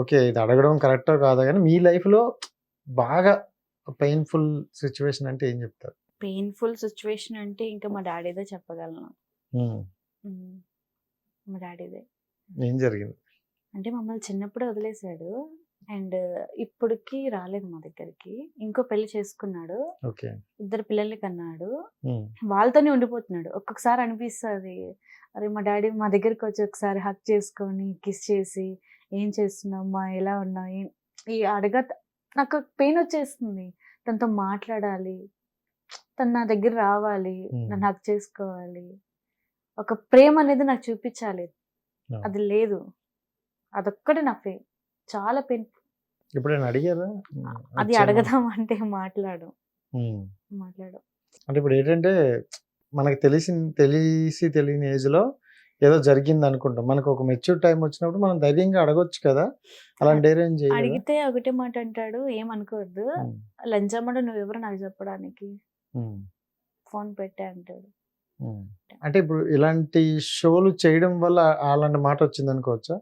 Okay ఇది అడగడం కరెక్టో కాదో కానీ మీ లైఫ్లో బాగా పెయిన్ఫుల్ సిచ్యువేషన్ అంటే ఏం చెప్తారు? పెయిన్ఫుల్ సిచ్యువేషన్ అంటే ఇంకా మా డాడీదే చెప్పగలను. మా డాడీదే ఏం జరిగింది? అంటే మమ్మల్ని చిన్నప్పుడు వదిలేశాడు అండ్ ఇప్పటికి రాలేదు మా దగ్గరికి. ఇంకో పెళ్ళి చేసుకున్నాడు. ఇద్దరు పిల్లల్ని కన్నాడు. వాళ్ళతోనే ఉండిపోతున్నాడు. ఒక్కొక్కసారి అనిపిస్తుంది. అరే మా డాడీ మా దగ్గరికి వచ్చి ఒకసారి హక్ చేసుకొని కిస్ చేసి ఏం చేస్తున్నావు మా ఎలా ఉన్నావు? ఏం- ఈ అడగ నాకు పెయిన్ వచ్చేస్తుంది. తనతో మాట్లాడాలి. తను నా దగ్గర రావాలి. నన్ను హక్ చేసుకోవాలి. ఒక ప్రేమ అనేది నాకు చూపించాలి. అది లేదు. అదొక్కటి నా పెయిన్. చాలా పెయిన్. ఇప్పుడు నేను అడిగారా అది. అడగదాం అంటే మాట్లాడు. మాట్లాడు. అంటే ఇప్పుడు ఏంటంటే మనకు తెలిసి తెలిసి తెలియని ఏజ్లో ఏదో జరిగింది అనుకుంటాం మనకు ఒక మెచ్యూర్ టైం వచ్చినప్పుడు మనం ధైర్యంగా అడగొచ్చు కదా. అలాంటి ధైర్యం చేయాలి అడిగితే ఒకటే మాట అంటాడు ఏమనుకోవద్దు లంచమ్మడు నువ్వెవరు నాకు చెప్పడానికి? ఫోన్ పెట్టే అంటాడు. అంటే ఇప్పుడు ఇలాంటి షోలు చేయడం వల్ల అలాంటి మాట వచ్చింది అనుకోవచ్చా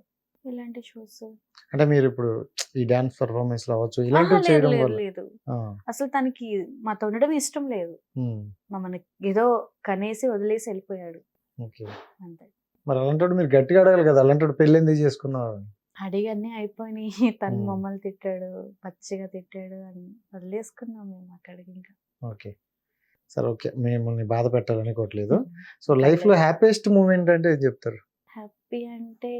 ఇలాంటి షోస్ అంటే మీరు ఇప్పుడు ఈ డాన్స్ పర్ఫార్మెన్స్లో అవ్వచ్చు ఇలాంటివి చేయడం వల్ల. లేదు. అసలు తనకి మాతో ఉండడం ఇష్టం లేదు. మమ్మల్ని ఏదో కనేసి వదిలేసి వెళ్ళిపోయాడు. ఓకే. అంతే. మరి అలాంటి మీరు గట్టిగా అడగాలి కదా అలాంటి పెళ్ళి ఎందుకు చేసుకున్నావు? అడిగి అన్నీ అయిపోయినాయి. తను. మమ్మల్ని తిట్టాడు పచ్చిగా తిట్టాడు అని వదిలేసుకున్నాం మేము అక్కడికి ఇంకా. ఓకే. సరే ఓకే. మిమ్మల్ని బాధ పెట్టాలనుకోవట్లేదు సో లైఫ్లో హ్యాపీయెస్ట్ మూమెంట్ అంటే ఏం చెప్తారు? హ్యాపీ అంటే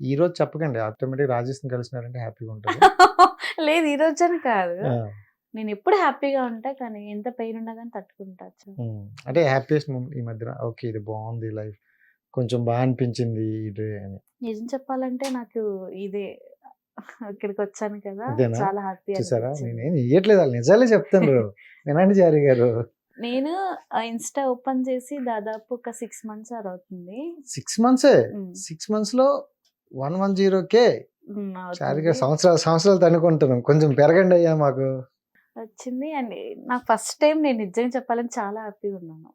ఈ రోజు చెప్పకండి. ఆటోమేటిక్ రాజేష్ కలిసినారంటే హ్యాపీగా ఉంటుంది. లేదు ఈ రోజు అని కాదు. నేను ఎప్పుడు హ్యాపీగా ఉంటా కానీ ఎంత పెయిన్ ఉన్నా కానీ తట్టుకుంటా అంటే హ్యాపీయెస్ట్ మూమెంట్ ఈ మధ్యన. ఓకే ఇది బాగుంది లైఫ్. కొంచెం బాగా అనిపించింది ఇది అని. నిజం చెప్పాలంటే నాకు ఇదే ఇక్కడికి వచ్చాను కదా? చాలా హ్యాపీ చూసారా? నేనేం ఇయ్యట్లేదు వాళ్ళు నిజాలే చెప్తాను వినండి జారీ గారు. నేను ఇన్స్టా ఓపెన్ చేసి దాదాపు ఒక సిక్స్ మంత్స్ అవుతుంది. సిక్స్ మంత్సే? సిక్స్ మంత్స్లో వన్ వన్ జీరో కే? అవుతుంది. సంవత్సరాలు సంవత్సరాలు అనుకుంటున్నాం కొంచెం పెరగండి అయ్యా మాకు. వచ్చింది అండ్. నాకు ఫస్ట్ టైం నేను నిజంగా చెప్పాలని చాలా హ్యాపీగా ఉన్నాను.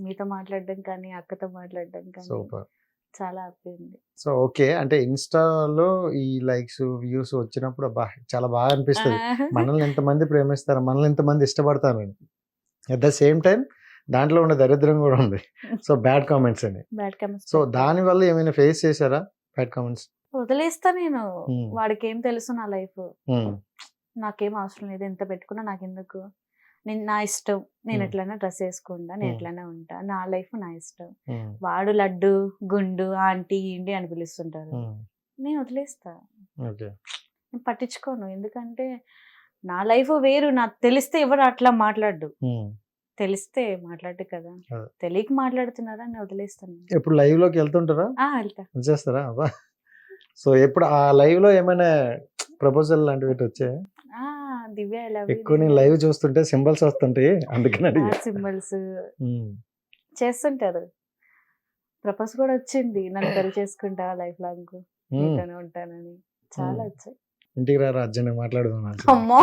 మీతో మాట్లాడడం కానీ అక్కతో మాట్లాడడం కానీ సూపర్. చాలా హ్యాపీ ఉంది సో ఓకే. అంటే ఇన్స్టాలో ఈ లైక్స్ వ్యూస్ వచ్చినప్పుడు చాలా బాగా అనిపిస్తుంది. మనల్ని ఎంతమంది ప్రేమిస్తారు మనల్ని ఎంతమంది ఇష్టపడతారు అట్ ద సేమ్ టైం దాంట్లో ఉన్న దరిద్రం కూడా ఉంది. సో బ్యాడ్ కామెంట్స్ అని. బ్యాడ్ కమెంట్స్ సో దాని వల్ల ఏమైనా ఫేస్ చేశారా? బ్యాడ్ కామెంట్స్ వదిలేస్తా నేను. వాడికి ఏం తెలుసు నా లైఫ్. నాకేం అవసరం లేదు. ఎంత పెట్టుకున్నా నాకు ఎందుకు నేను నా ఇష్టం. నేను. ఎట్లైనా డ్రెస్ వేసుకుంటా నేను. ఎట్లైనా ఉంటా. నా లైఫ్ నా ఇష్టం. వాడు లడ్డు గుండు ఆంటీ ఇండి అని పిలుస్తుంటారు. నేను వదిలేస్తా. నేను పట్టించుకోను. ఎందుకంటే నా లైఫ్ వేరు. నాకు తెలిస్తే ఎవరు అట్లా మాట్లాడు తెలిస్తే మాట్లాడు కదా. తెలియక మాట్లాడుతున్నారా నేను వదిలేస్తాను. ఎప్పుడు లైవ్లోకి వెళ్తుంటారా వెళ్తా. సో ఎప్పుడు ఆ లైవ్లో ఏమైనా ప్రపోజల్ లాంటివి వచ్చాయి? ఆ, దివ్య ఎలా ఎక్కువ నేను లైవ్ చూస్తుంటే సింబల్స్ వస్తుంటాయి అందుకని సింబల్స్ చేస్తుంటారు. ప్రపోజ్ కూడా వచ్చింది నన్ను పెళ్ళి చేసుకుంటా లైఫ్ లాంగ్. నీతోనే ఉంటానని. చాలా. వచ్చాయి. ఇంటికి రారా అర్జున్ మాట్లాడదాం. అమ్మో.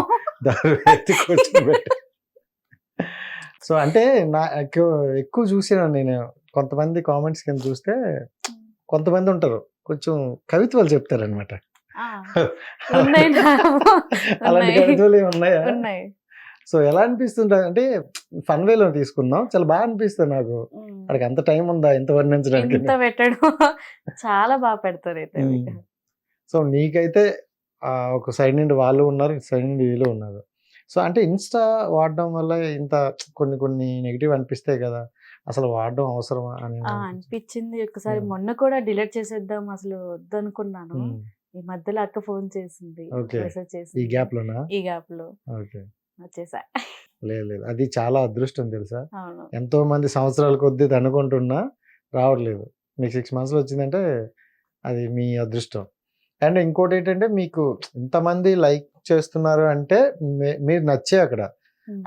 సో అంటే నా ఎక్కువ ఎక్కువ చూసిన నేను? కొంతమంది కామెంట్స్ కింద చూస్తే కొంతమంది ఉంటారు. కొంచెం కవిత్వాలు చెప్తారనమాట అలాంటి. కవిత్వాలు ఉన్నాయా ఉన్నాయి. సో ఎలా అనిపిస్తుంటా అంటే ఫన్ వేలో తీసుకుందాం. చాలా బాగా అనిపిస్తుంది నాకు. అక్కడికి అంత టైం ఉందా? ఇంత వర్ణించడానికి? ఇంత పెట్టడం చాలా బాగా పెడతారు అయితే. సో నీకైతే ఆ, ఒక సైడ్ నుండి వాళ్ళు ఉన్నారు సైడ్ నుండి వీళ్ళు ఉన్నారు. సో అంటే ఇన్స్టా వాడడం వల్ల ఇంత కొన్ని కొన్ని నెగిటివ్ అనిపిస్తాయి కదా. అసలు వాడడం అవసరమా? అని అనిపించింది. ఒకసారి. మొన్న కూడా డిలీట్ చేసేద్దాం అసలు వద్దనుకున్నాను. ఈ మధ్యలో అక్క ఫోన్ చేసింది ఈ గ్యాప్ లోనా ఈ గ్యాప్లో ఓకే. వచ్చేసా. లేదు లేదు. అది చాలా అదృష్టం తెలుసా? ఎంతో మంది సంవత్సరాల కొద్దీ అనుకుంటున్నా రావట్లేదు. మీకు సిక్స్ మంత్స్లో వచ్చిందంటే అది మీ అదృష్టం. అండ్ ఇంకోటి ఏంటంటే మీకు ఇంతమంది లైక్ చేస్తున్నారు అంటే మీరు నచ్చే అక్కడ.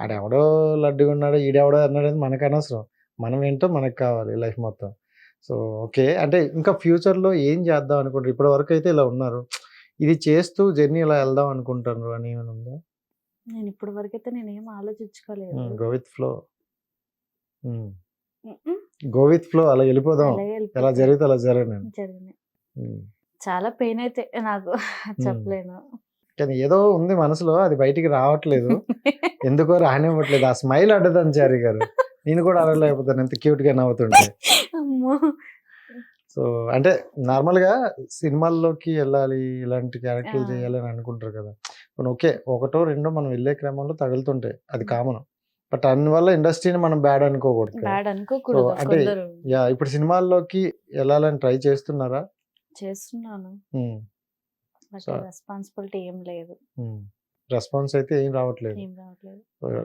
ఆడెవడో లడ్డుగా ఉన్నాడో ఈడెవడో అన్నాడు అనేది మనకు అనవసరం. మనం ఏంటో మనకు కావాలి లైఫ్ మొత్తం. So okay. అంటే ఇంకా ఫ్యూచర్లో ఏం చేద్దాం అనుకుంటారు? ఇప్పటి వరకు అయితే ఇలా ఉన్నారు. ఇది చేస్తూ జర్నీ ఇలా వెళ్దాం అనుకుంటారు అని ఏమైనా ఉందా? నేను ఇప్పటి వరకు అయితే నేను ఏం ఆలోచించుకోలేదు. Go with flow. Mm-mm. Go with flow అలా వెళ్ళిపోదాం. అలాగే ఎలా. జరిగితే అలా జరగను జరిగినాయి చాలా పెయిన్ అయితే నాకు చెప్పలేను. కానీ ఏదో ఉంది మనసులో అది బయటికి రావట్లేదు. ఎందుకో రానివ్వట్లేదు. ఆ స్మైల్ అడ్డదని చారి గారు. నేను కూడా అడగలేకపోతాను ఎంత క్యూట్గా నవ్వుతుంటే. అమ్మో. సో అంటే నార్మల్గా సినిమాల్లోకి వెళ్ళాలి ఇలాంటి క్యారెక్టర్లు ఆ. చేయాలి అని అనుకుంటారు కదా. ఓకే ఒకటో రెండో మనం వెళ్ళే క్రమంలో తగులుతుంటాయి అది కామన్. బట్ వల్ల ఇండస్ట్రీని మనం బ్యాడ్ అనుకోకూడదు అంటే యా ఇప్పుడు సినిమాల్లోకి వెళ్ళాలని ట్రై చేస్తున్నారా? చేస్తున్నాను. రెస్పాన్సిబిలిటీ ఏం లేదు. రెస్పాన్స్ అయితే ఏం రావట్లేదు. ఏం రావట్లేదు.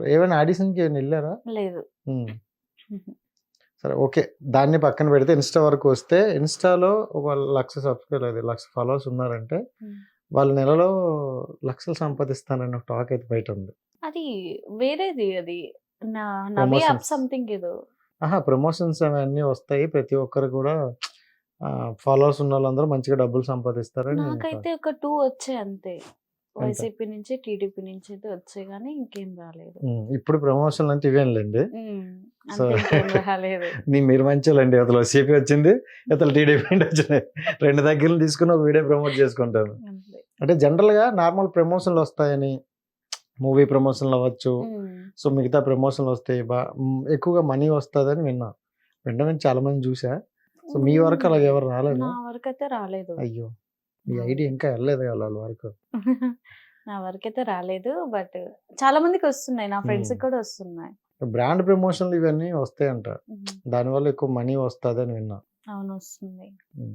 ఏమైనా ఆడిషన్కి ఏమైనా వెళ్ళారా? లేదు. సరే ఓకే. దాన్ని పక్కన పెడితే ఇన్స్టా వరకు వస్తే ఇన్స్టాలో ఒక లక్ష సబ్స్క్రైబర్ అది లక్ష ఫాలోవర్స్ ఉన్నారంటే. వాళ్ళ నెలలో లక్షలు సంపాదిస్తానని ఒక టాక్ అయితే బయట ఉంది. అది వేరేది అది. నా నవీ అప్ Promotions. సంథింగ్ ఏదో. ఆహా ప్రమోషన్స్ అవన్నీ వస్తాయి. ప్రతి ఒక్కరు కూడా ఫాలోవర్స్ ఉన్న వాళ్ళందరూ మంచిగా డబ్బులు సంపాదిస్తారని నేను నాకైతే ఒక టూ వచ్చాయి అంతే. వైసీపీ నుంచి టీడీపీ నుంచి అయితే వచ్చాయి కానీ ఇంకేం రాలేదు. ఇప్పుడు ప్రమోషన్లు అంటే ఇంకేం రాలేదు. నీ మీరు మంచోళ్ళండి అతను సిపి వచ్చింది ఇతను టీడీపీ వచ్చినాయి రెండు దగ్గర తీసుకుని ఒక వీడియో ప్రమోట్ చేసుకుంటాను అంటే జనరల్గా నార్మల్ ప్రమోషన్లు వస్తాయని మూవీ ప్రమోషన్లు అవ్వచ్చు సో మిగతా ప్రమోషన్లు వస్తాయి బా ఎక్కువగా మనీ వస్తుందని విన్నా. వెంటనే చాలా మంది చూసా సో మీ వరకు అలా ఎవరు రాలేదు? నా వరకు అయితే రాలేదు. అయ్యో. మీ ఐడియా ఇంకా వెళ్ళలేదు వాళ్ళ వరకు. నా వరకు అయితే రాలేదు. బట్ చాలా మందికి వస్తున్నాయి. నా ఫ్రెండ్స్. కూడా వస్తున్నాయి. బ్రాండ్ ప్రమోషన్లు ఇవన్నీ వస్తాయంట. దానివల్ల ఎక్కువ మనీ వస్తుందని విన్నా. అవును వస్తుంది.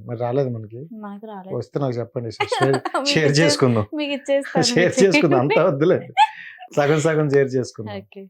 మరి రాలేదు మనకి? మనకు రాలేదు. వస్తే నాకు చెప్పండి. షేర్ చేసుకుందాం. మీకు షేర్ చేసుకుందాం. అంతా వద్దులే. సగం సగం షేర్ చేసుకుందాం. ఓకే.